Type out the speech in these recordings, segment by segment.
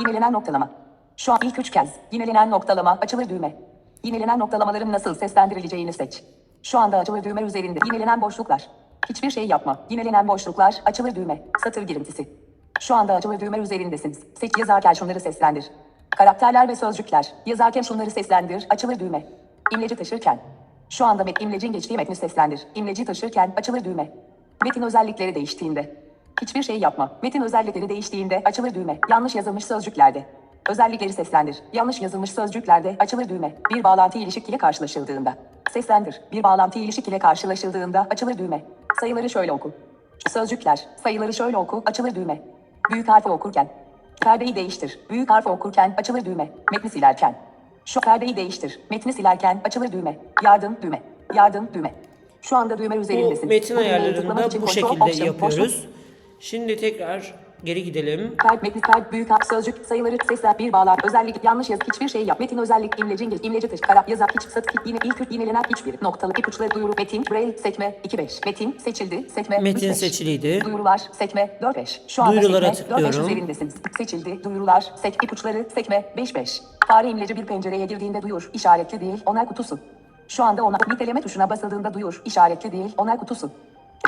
Yinelenen noktalama. Şu an ilk üç kez. Yinelenen noktalama. Açılır düğme. Yinelenen noktalamaların nasıl seslendirileceğini seç. Şu anda açılır düğme üzerinde. Yinelenen boşluklar. Hiçbir şey yapma. Yinelenen boşluklar. Açılır düğme. Satır girintisi. Şu anda açılır düğme üzerindesiniz. Seç yazarken şunları seslendir. Karakterler ve sözcükler. Yazarken şunları seslendir. Açılır düğme. İmleci taşırken. Şu anda met imlecin geçtiği metni seslendir. İmleci taşırken açılır düğme. Metin özellikleri değiştiğinde. Hiçbir şey yapma. Metin özellikleri değiştiğinde açılır düğme. Yanlış yazılmış sözcüklerde. Özellikleri seslendir. Yanlış yazılmış sözcüklerde açılır düğme. Bir bağlantı ilişik karşılaşıldığında. Seslendir. Bir bağlantı ilişik karşılaşıldığında açılır düğme. Sayıları şöyle oku. Sözcükler. Sayıları şöyle oku. Açılır düğme. Büyük harfi okurken. Perdeyi değiştir. Büyük harfi okurken açılır düğme. Metni silerken. Şu perdeyi değiştir. Metni silerken açılır düğme. Yardım düğme. Yardım düğme. Şu anda düğme Bu metin Bu tıklamak ayarlarında bu şekilde option, yapıyoruz. boşluk, Şimdi tekrar geri gidelim. Kalp, metni, kalp, büyük harf, sözcük, sayıları, sesler, bir bağlar, özellik, yanlış yaz, hiçbir şey yap. Metin özellik, imlecin geç, imleci taşı, kara, yazar, hiç, satır, yine, ilk, yinelenen, hiçbir, noktalı, ipuçları, duyuru, metin, braille, sekme, 2-5. Metin, seçildi, sekme, Metin 3-5. seçiliydi. Duyurular, sekme, 4-5. Şu anda Duyurulara sekme, 4-5 tıklıyorum. üzerindesiniz. Seçildi, duyurular, sek, ipuçları, sekme, 5-5. Fare imleci bir pencereye girdiğinde duyur, işaretli değil, onay kutusu. Şu anda ona niteleme tuşuna basıldığında duyur, işaretli değil, onay kutusu.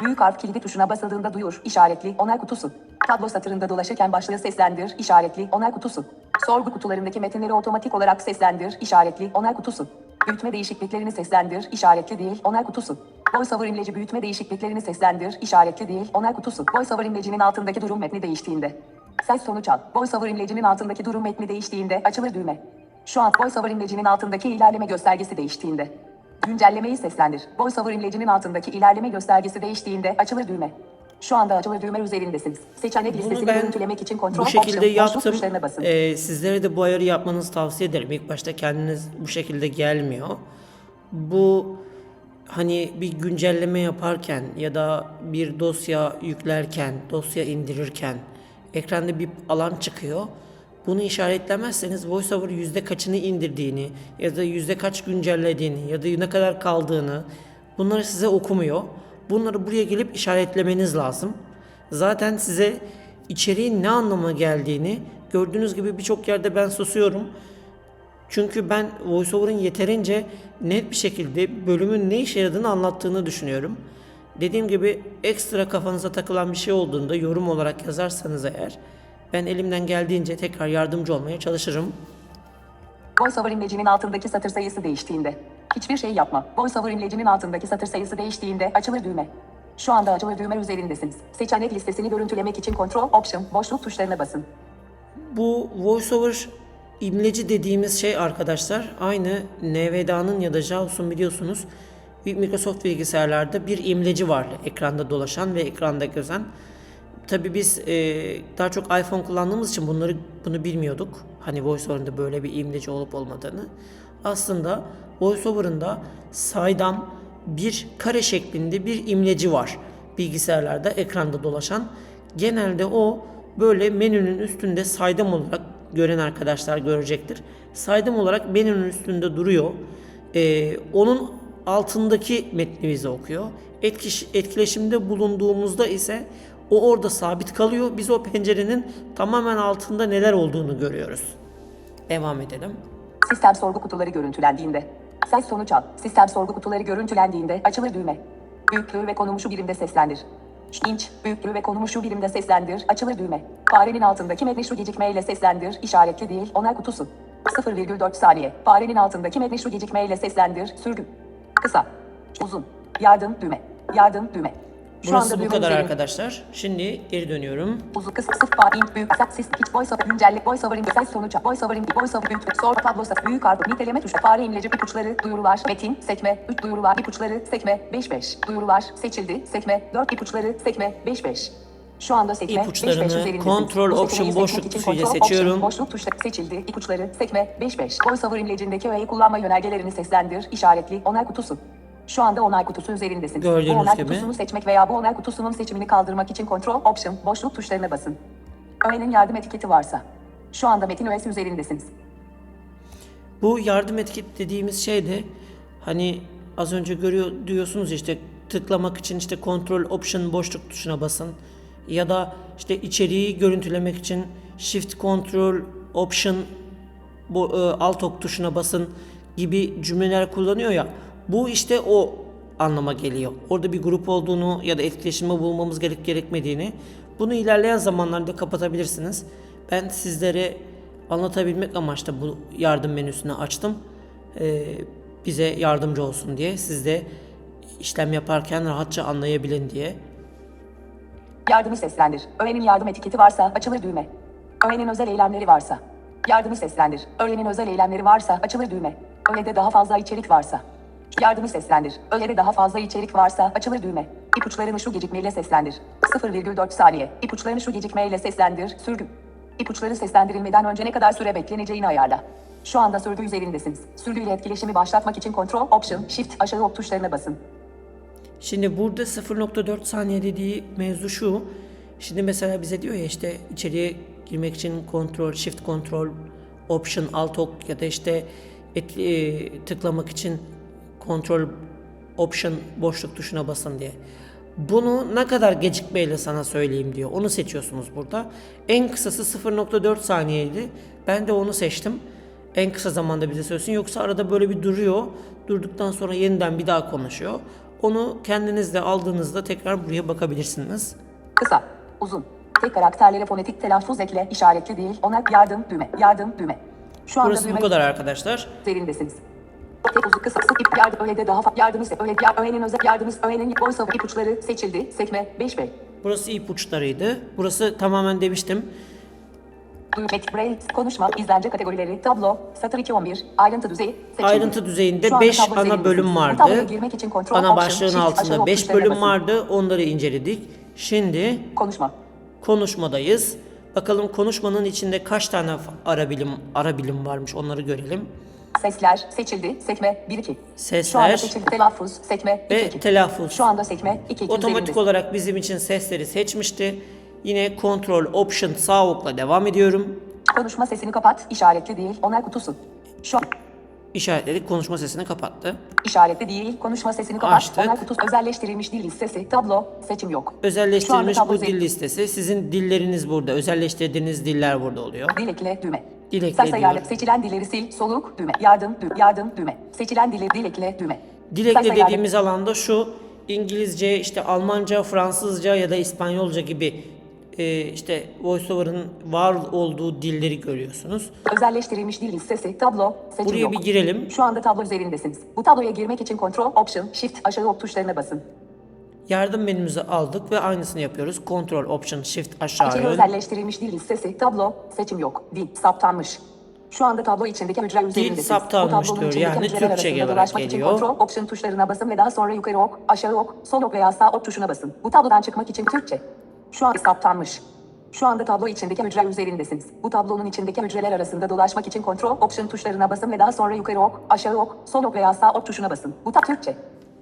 Büyük harf kilidi tuşuna basıldığında duyur, işaretli, onay kutusu. Tablo satırında dolaşırken başlığı seslendir, işaretli, onay kutusu. Sorgu kutularındaki metinleri otomatik olarak seslendir, işaretli, onay kutusu. Büyütme değişikliklerini seslendir, işaretli değil, onay kutusu. VoiceOver imleci büyütme değişikliklerini seslendir, işaretli değil, onay kutusu. VoiceOver imlecinin altındaki durum metni değiştiğinde. Ses sonuç al. VoiceOver imlecinin altındaki durum metni değiştiğinde açılır düğme. Şu an VoiceOver imlecinin altındaki ilerleme göstergesi değiştiğinde. Güncellemeyi seslendir. VoiceOver imlecinin altındaki ilerleme göstergesi değiştiğinde açılır düğme. Şu anda açılır düğme üzerindesiniz. Seçenek Bunu listesini ben görüntülemek için kontrol bu şekilde option, yaptım. basın. Ee, sizlere de bu ayarı yapmanızı tavsiye ederim. İlk başta kendiniz bu şekilde gelmiyor. Bu hani bir güncelleme yaparken ya da bir dosya yüklerken, dosya indirirken ekranda bir alan çıkıyor. Bunu işaretlemezseniz VoiceOver yüzde kaçını indirdiğini ya da yüzde kaç güncellediğini ya da ne kadar kaldığını bunları size okumuyor. Bunları buraya gelip işaretlemeniz lazım. Zaten size içeriğin ne anlama geldiğini gördüğünüz gibi birçok yerde ben susuyorum. Çünkü ben VoiceOver'ın yeterince net bir şekilde bölümün ne işe yaradığını anlattığını düşünüyorum. Dediğim gibi ekstra kafanıza takılan bir şey olduğunda yorum olarak yazarsanız eğer ben elimden geldiğince tekrar yardımcı olmaya çalışırım. VoiceOver imlecinin altındaki satır sayısı değiştiğinde. Hiçbir şey yapma. VoiceOver imlecinin altındaki satır sayısı değiştiğinde açılır düğme. Şu anda açılır düğme üzerindesiniz. Seçenek listesini görüntülemek için Ctrl, Option, boşluk tuşlarına basın. Bu voiceover imleci dediğimiz şey arkadaşlar aynı NVDA'nın ya da JAWS'un biliyorsunuz Microsoft bilgisayarlarda bir imleci var ekranda dolaşan ve ekranda gezen. Tabi biz e, daha çok iPhone kullandığımız için bunları bunu bilmiyorduk. Hani VoiceOver'ın böyle bir imleci olup olmadığını. Aslında VoiceOver'ın da saydam bir kare şeklinde bir imleci var bilgisayarlarda ekranda dolaşan. Genelde o böyle menünün üstünde saydam olarak gören arkadaşlar görecektir. Saydam olarak menünün üstünde duruyor. Ee, onun altındaki metni bize okuyor. Etkiş, etkileşimde bulunduğumuzda ise o orada sabit kalıyor. Biz o pencerenin tamamen altında neler olduğunu görüyoruz. Devam edelim. Sistem sorgu kutuları görüntülendiğinde. Ses sonuç al. Sistem sorgu kutuları görüntülendiğinde açılır düğme. Büyüklüğü ve konumu şu birimde seslendir. İnç, büyüklüğü ve konumu şu birimde seslendir, açılır düğme. Farenin altındaki metni şu gecikmeyle seslendir, işaretli değil, onay kutusu. 0,4 saniye. Farenin altındaki metni şu gecikmeyle seslendir, sürgün. Kısa. Uzun. Yardım düğme. Yardım düğme. Şu Burası bu kadar arkadaşlar. Şimdi geri dönüyorum. Uzun kısa sıf fa in büyük ses sis hiç voice over güncelle voice over'in ses sonucu voice over'in voice over büyük sor tablosu büyük harf niteleme tuşu fare imleci ipuçları duyurular metin sekme 3 duyurular ipuçları sekme 5 5 duyurular seçildi sekme 4 ipuçları sekme 5 5 şu anda sekme İpuçlarını 5 5 üzerindesiniz. Ctrl, Bu Option, boşluk tuşuyla seçiyorum. boşluk tuşları seçildi ipuçları sekme 5 5 voiceover imlecindeki öğeyi kullanma yönergelerini seslendir işaretli onay kutusu şu anda onay kutusu üzerindesiniz. Gördüğünüz bu onay gibi. kutusunu seçmek veya bu onay kutusunun seçimini kaldırmak için Ctrl, Option, boşluk tuşlarına basın. Öğenin yardım etiketi varsa. Şu anda metin öğesi üzerindesiniz. Bu yardım etiket dediğimiz şey de hani az önce görüyor diyorsunuz işte tıklamak için işte Ctrl Option boşluk tuşuna basın ya da işte içeriği görüntülemek için Shift Ctrl option bu e, alt ok tuşuna basın gibi cümleler kullanıyor ya. Bu işte o anlama geliyor. Orada bir grup olduğunu ya da etkileşime bulmamız gerek gerekmediğini bunu ilerleyen zamanlarda kapatabilirsiniz. Ben sizlere anlatabilmek amaçlı bu yardım menüsünü açtım. Ee, bize yardımcı olsun diye. Siz de işlem yaparken rahatça anlayabilin diye. Yardımı seslendir. Öğenin yardım etiketi varsa açılır düğme. Öğenin özel eylemleri varsa. Yardımı seslendir. Öğenin özel eylemleri varsa açılır düğme. Öğede daha fazla içerik varsa. Yardımı seslendir. Öğede daha fazla içerik varsa açılır düğme. İpuçlarını şu gecikmeyle seslendir. 0,4 saniye. İpuçlarını şu gecikmeyle seslendir. Sürgü. İpuçları seslendirilmeden önce ne kadar süre bekleneceğini ayarla. Şu anda sürgü üzerindesiniz. Sürgüyle etkileşimi başlatmak için Ctrl, Option, Shift aşağı ok tuşlarına basın. Şimdi burada 0.4 saniye dediği mevzu şu. Şimdi mesela bize diyor ya işte içeriye girmek için kontrol, shift kontrol, option, alt ok ya da işte et- e, tıklamak için kontrol, option, boşluk tuşuna basın diye. Bunu ne kadar gecikmeyle sana söyleyeyim diyor. Onu seçiyorsunuz burada. En kısası 0.4 saniyeydi. Ben de onu seçtim. En kısa zamanda bize söylesin. Yoksa arada böyle bir duruyor. Durduktan sonra yeniden bir daha konuşuyor. Onu kendiniz de aldığınızda tekrar buraya bakabilirsiniz. Kısa, uzun. Tek karakterlere fonetik telaffuz ekle, işaretli değil, ona yardım düğme, yardım düğme. Şu anda Burası bu düğme kadar arkadaşlar. üzerindesiniz. Tek uzun kısa sık ip yardım öğede daha fazla yardımı se öğe öğenin özel yardımı öğenin voiceover ipuçları seçildi sekme 5 b. Burası ipuçlarıydı. Burası tamamen demiştim. Met, braille, konuşma, izlence kategorileri, tablo, satır 211, ayrıntı düzeyi seçildi. Ayrıntı düzeyinde Şu anda 5 tablo ana bölüm vardı. girmek için kontrol, Ana option, başlığın aşağı altında ok 5 tuşlarına bölüm basın. vardı. Onları inceledik. Şimdi Konuşma. konuşmadayız. Bakalım konuşmanın içinde kaç tane ara bilim ara bilim varmış onları görelim. Sesler seçildi sekme 1 2. Şu Sesler anda seçildi telaffuz sekme 2 ve 2. telaffuz. Şu anda sekme 2 2 Otomatik olarak bizim için sesleri seçmişti. Yine Ctrl Option sağ okla devam ediyorum. Konuşma sesini kapat, işaretli değil, onay kutusu. Şu an İşaretledik konuşma sesini kapattı. işaretli değil, konuşma sesini kapat, Açtık. onay kutusu. Özelleştirilmiş dil listesi, tablo, seçim yok. Şu Özelleştirilmiş bu dil listesi. Sizin dilleriniz burada. Özelleştirdiğiniz diller burada oluyor. Dil ekle düğme. Dil ekle Ses ayarlı. diyor. Seçilen dilleri sil, soluk, düğme. Yardım, düğme. Yardım, düğme. Seçilen dili dil ekle düğme. Dil Ses ekle ayarlı. dediğimiz alanda şu İngilizce, işte Almanca, Fransızca ya da İspanyolca gibi e, işte VoiceOver'ın var olduğu dilleri görüyorsunuz. Özelleştirilmiş dil listesi, tablo, seçim Buraya yok. bir girelim. Şu anda tablo üzerindesiniz. Bu tabloya girmek için Ctrl, Option, Shift aşağı ok tuşlarına basın. Yardım menümüzü aldık ve aynısını yapıyoruz. Ctrl Option Shift aşağı. özelleştirilmiş dil listesi, tablo, seçim yok. Dil, saptanmış. Şu anda tablo içindeki hücre üzerindesiniz. saptanmış Bu tablonun diyor. Yani Türkçe geliyor. için Ctrl, Option tuşlarına basın ve daha sonra yukarı ok, aşağı ok, sol ok veya sağ ok tuşuna basın. Bu tablodan çıkmak için Türkçe. Şu an saptanmış. Şu anda tablo içindeki hücre üzerindesiniz. Bu tablonun içindeki hücreler arasında dolaşmak için Ctrl, Option tuşlarına basın ve daha sonra yukarı ok, aşağı ok, sol ok veya sağ ok tuşuna basın. Bu tab Türkçe.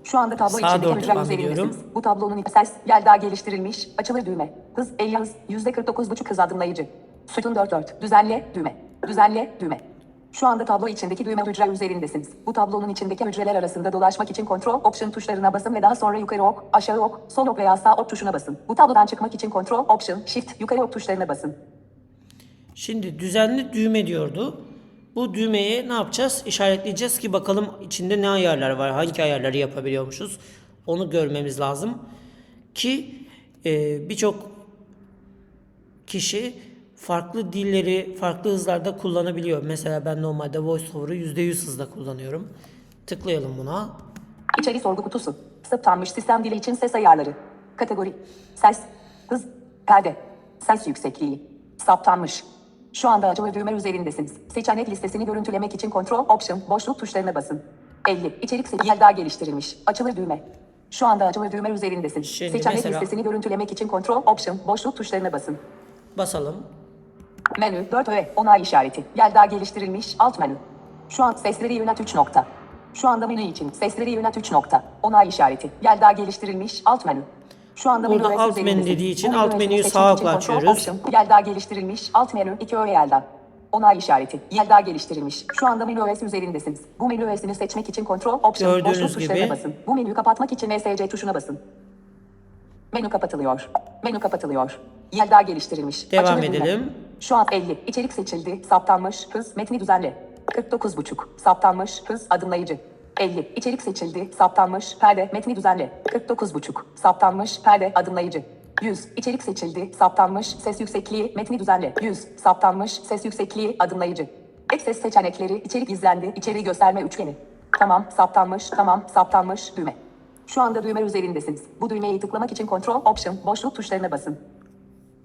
Şu anda tablo Sağa içindeki doğru hücre devam üzerindesiniz. ediyorum. Bu tablonun ses, gel daha geliştirilmiş, açılır düğme. Hız 50 hız, %49,5 hız adımlayıcı. Sütun 4 4, düzenle, düğme. Düzenle, düğme. Şu anda tablo içindeki düğme hücre üzerindesiniz. Bu tablonun içindeki hücreler arasında dolaşmak için Ctrl, Option tuşlarına basın ve daha sonra yukarı ok, aşağı ok, sol ok veya sağ ok tuşuna basın. Bu tablodan çıkmak için Ctrl, Option, Shift, yukarı ok tuşlarına basın. Şimdi düzenli düğme diyordu. Bu düğmeye ne yapacağız? İşaretleyeceğiz ki bakalım içinde ne ayarlar var, hangi ayarları yapabiliyormuşuz. Onu görmemiz lazım. Ki e, birçok kişi farklı dilleri farklı hızlarda kullanabiliyor. Mesela ben normalde VoiceOver'ı %100 hızda kullanıyorum. Tıklayalım buna. İçeri sorgu kutusu. Saptanmış sistem dili için ses ayarları. Kategori. Ses. Hız. Perde. Ses yüksekliği. Saptanmış. Şu anda açılı düğme üzerindesiniz. Seçenek listesini görüntülemek için Ctrl, Option, boşluk tuşlarına basın. 50. İçerik seçeneği daha geliştirilmiş. Açılır düğme. Şu anda açılır düğme üzerindesiniz. Şimdi Seçenek mesela- listesini görüntülemek için Ctrl, Option, boşluk tuşlarına basın. Basalım. Menü 4 öğe onay işareti. Gel daha geliştirilmiş alt menü. Şu an sesleri yönet 3 nokta. Şu anda menü için sesleri yönet 3 nokta. Onay işareti. Gel daha geliştirilmiş alt menü. Şu anda Burada menü alt menü dediği için alt menüyü seçmek sağ için okla Ctrl, açıyoruz. Gel daha geliştirilmiş alt menü 2 öğe elden. Onay işareti. Gel daha geliştirilmiş. Şu anda menü öğesi üzerindesiniz. Bu menü öğesini seçmek için Ctrl, Option, Gördüğünüz boşluk tuşlarına gibi- basın. Bu menüyü kapatmak için ESC tuşuna basın. Menü kapatılıyor. Menü kapatılıyor. Yer daha geliştirilmiş. Devam Açılır edelim. Şu an 50. İçerik seçildi. Saptanmış. Hız. Metni düzenle. 49.5. Saptanmış. Hız. Adımlayıcı. 50. İçerik seçildi. Saptanmış. Perde. Metni düzenle. 49.5. Saptanmış. Perde. Adımlayıcı. 100. İçerik seçildi. Saptanmış. Ses yüksekliği. Metni düzenle. 100. Saptanmış. Ses yüksekliği. Adımlayıcı. Ek ses seçenekleri. içerik izlendi. İçeriği gösterme üçgeni. Tamam. Saptanmış. Tamam. Saptanmış. Düğme. Şu anda düğme üzerindesiniz. Bu düğmeyi tıklamak için Ctrl, Option, boşluk tuşlarına basın.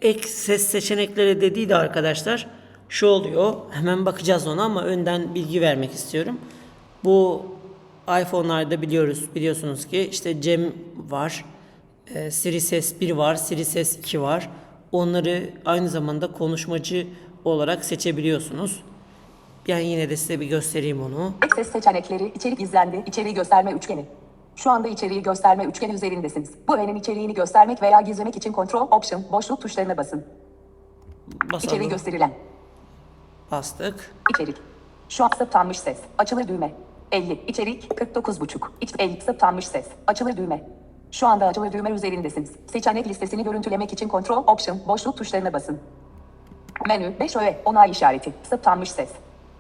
Ek ses seçenekleri dediği de arkadaşlar şu oluyor. Hemen bakacağız ona ama önden bilgi vermek istiyorum. Bu iPhone'larda biliyoruz biliyorsunuz ki işte Cem var. e, Siri Ses 1 var, Siri Ses 2 var. Onları aynı zamanda konuşmacı olarak seçebiliyorsunuz. Ben yine de size bir göstereyim onu. Ses seçenekleri, içerik izlendi, içeriği gösterme üçgeni. Şu anda içeriği gösterme üçgeni üzerindesiniz. Bu öğenin içeriğini göstermek veya gizlemek için Ctrl, Option, boşluk tuşlarına basın. İçeriği Basalım. gösterilen. Bastık. İçerik. Şu an saptanmış ses. Açılır düğme. 50. İçerik 49.5. İç 50. Saptanmış ses. Açılır düğme. Şu anda açılır düğme üzerindesiniz. Seçenek listesini görüntülemek için Ctrl, Option, boşluk tuşlarına basın. Menü 5 öğe. Onay işareti. Saptanmış ses.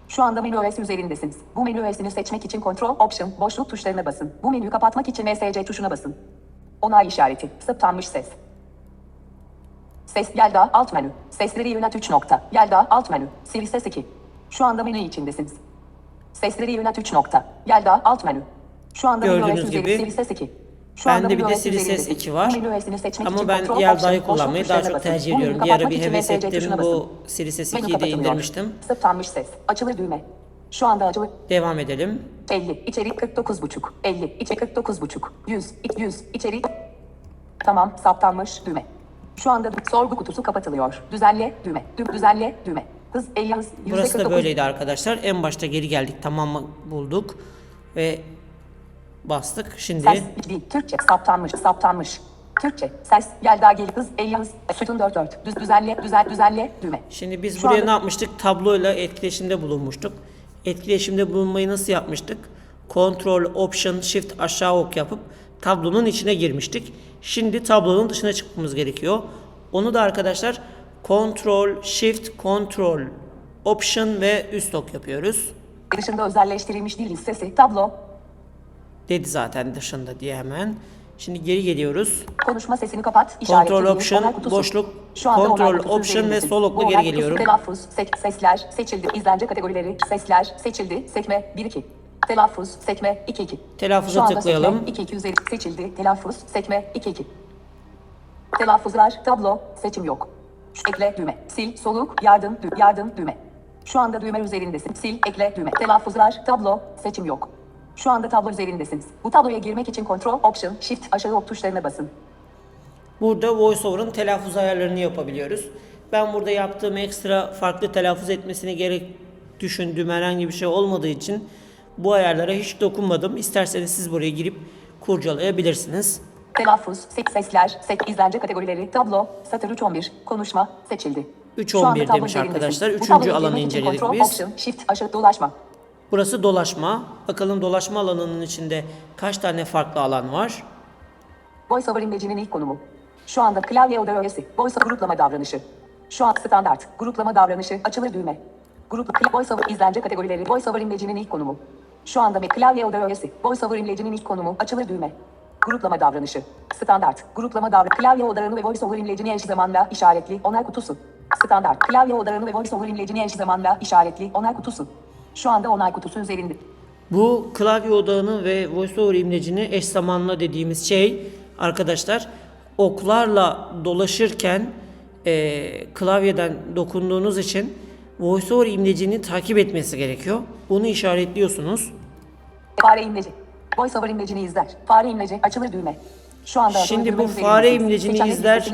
Şu anda menü öğesi üzerindesiniz. Bu menü öğesini seçmek için Ctrl, Option, boşluk tuşlarına basın. Bu menüyü kapatmak için MSC tuşuna basın. Onay işareti. Saptanmış ses. Ses Yelda alt menü. Sesleri yönet 3 nokta. Yelda alt menü. Siri ses 2. Şu anda menü içindesiniz. Sesleri yönet 3 nokta. Yelda alt menü. Şu anda Gördüğünüz gibi ses 2. Şu Bende anda bir de Siri Ses üzerindesiniz. 2 var. Ama ben Yelda'yı kullanmayı daha çok tercih ediyorum. Bir ara bir heves ettim. Bu. Siri Ses Menü 2'yi de indirmiştim. Saptanmış ses. Açılır düğme. Şu anda açılır. Devam edelim. 50. İçerik 49.5. 50. İçe 49.5. 100. 100. İçerik. Tamam. Saptanmış düğme. Şu anda sorgu kutusu kapatılıyor. Düzenle düğme. Dü- düzenle düğme. Hız 50 hız. Burası da %49. böyleydi arkadaşlar. En başta geri geldik. Tamam bulduk. Ve bastık. Şimdi Ses. Türkçe saptanmış saptanmış. Türkçe ses Yelda gel hız 50 hız sütun 4 4 düz düzenle düzen düzenle düğme. Şimdi biz Şu buraya anda- ne yapmıştık? Tabloyla etkileşimde bulunmuştuk. Etkileşimde bulunmayı nasıl yapmıştık? Ctrl, Option, Shift aşağı ok yapıp tablonun içine girmiştik. Şimdi tablonun dışına çıkmamız gerekiyor. Onu da arkadaşlar Ctrl, Shift, Ctrl, Option ve üst ok yapıyoruz. Dışında özelleştirilmiş dil listesi tablo Dedi zaten dışında diye hemen. Şimdi geri geliyoruz. konuşma sesini kapat Ctrl, Option, boşluk, Şu anda Ctrl, Option ve sol okla geri geliyorum. Telaffuz, sek- sesler seçildi. İzlence kategorileri sesler seçildi. Sekme 1 2. Telaffuz sekme 2 2. Telaffuza tıklayalım. Sekme 2 2 üzeri seçildi. Telaffuz sekme 2 2. Telaffuzlar tablo seçim yok. Ekle düğme. Sil soluk yardım dü- yardım düğme. Şu anda düğme üzerindesin. Sil ekle düğme. Telaffuzlar tablo seçim yok. Şu anda tablo üzerindesiniz. Bu tabloya girmek için Ctrl, Option, Shift aşağı ok tuşlarına basın. Burada VoiceOver'ın telaffuz ayarlarını yapabiliyoruz. Ben burada yaptığım ekstra farklı telaffuz etmesini gerek düşündüğüm herhangi bir şey olmadığı için bu ayarlara hiç dokunmadım. İsterseniz siz buraya girip kurcalayabilirsiniz. Telaffuz, sesler, sek izlence kategorileri, tablo, satır 311, konuşma, seçildi. 3.11 Şu anda tablo demiş arkadaşlar. Üçüncü alanı inceledik biz. Option, Shift aşağı dolaşma. Burası dolaşma. Bakalım dolaşma alanının içinde kaç tane farklı alan var? VoiceOver imlecinin ilk konumu. Şu anda klavye oda öğesi. VoiceOver gruplama davranışı. Şu an standart. Gruplama davranışı. Açılır düğme. Grup VoiceOver izlence kategorileri. VoiceOver imlecinin ilk konumu. Şu anda klavye oda öğesi. VoiceOver imlecinin ilk konumu. Açılır düğme. Gruplama davranışı. Standart. Gruplama davranışı. Klavye odalarını ve VoiceOver imlecini eş zamanla işaretli. Onay kutusu. Standart. Klavye odalarını ve VoiceOver imlecini eş zamanla işaretli. Onay kutusu. Şu anda onay kutusu üzerinde. Bu klavye odağını ve VoiceOver imlecini eş zamanlı dediğimiz şey arkadaşlar oklarla dolaşırken eee, klavyeden dokunduğunuz için VoiceOver imlecini takip etmesi gerekiyor. Bunu işaretliyorsunuz. Fare imleci. VoiceOver imlecini izler. Fare imleci açılır düğme. Şu anda Şimdi bu fare imlecini izler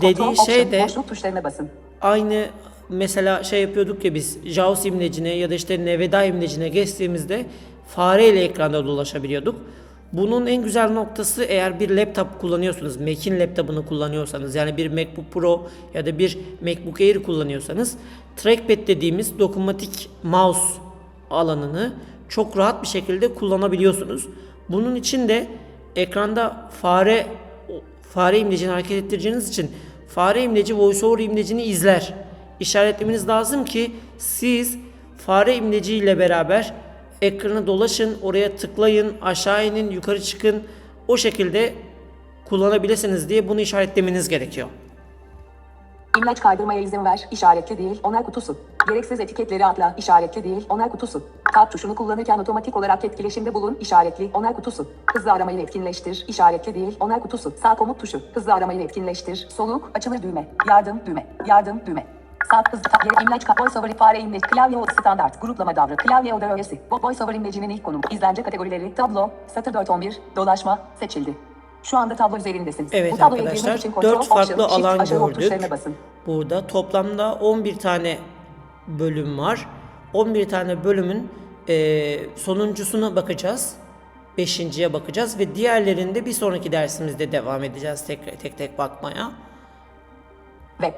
dediği şey de- tuşlarına basın. Aynı mesela şey yapıyorduk ya biz JAWS imlecine ya da işte Nevada imlecine geçtiğimizde fareyle ekranda dolaşabiliyorduk. Bunun en güzel noktası eğer bir laptop kullanıyorsanız, Mac'in laptopunu kullanıyorsanız yani bir MacBook Pro ya da bir MacBook Air kullanıyorsanız trackpad dediğimiz dokunmatik mouse alanını çok rahat bir şekilde kullanabiliyorsunuz. Bunun için de ekranda fare fare imlecini hareket ettireceğiniz için fare imleci voiceover imlecini izler. işaretlemeniz lazım ki siz fare imleci ile beraber ekranı dolaşın, oraya tıklayın, aşağı inin, yukarı çıkın. O şekilde kullanabilirsiniz diye bunu işaretlemeniz gerekiyor. İmleç kaydırmaya izin ver, işaretli değil, onay kutusu. Gereksiz etiketleri atla, işaretli değil, onay kutusu. Tab tuşunu kullanırken otomatik olarak etkileşimde bulun, işaretli, onay kutusu. Hızlı aramayı etkinleştir, işaretli değil, onay kutusu. Sağ komut tuşu, hızlı aramayı etkinleştir, soluk, açılır düğme, yardım düğme, yardım düğme. Sağ hızlı tab imleç ka- voiceover fare imleç, klavye oda standart, gruplama davranı, klavye oda öğesi. Vo- Voiceover imlecinin ilk konumu, izlence kategorileri, tablo, satır 411, dolaşma, seçildi. Şu anda tablo üzerindesiniz. Evet Bu tabloya girmek arkadaşlar için Ctrl, 4 farklı Option, Shift, alan ok gördük. basın. Burada toplamda 11 tane bölüm var. 11 tane bölümün eee, sonuncusuna bakacağız. Beşinciye bakacağız ve diğerlerinde bir sonraki dersimizde devam edeceğiz tek tek, tek bakmaya. Ve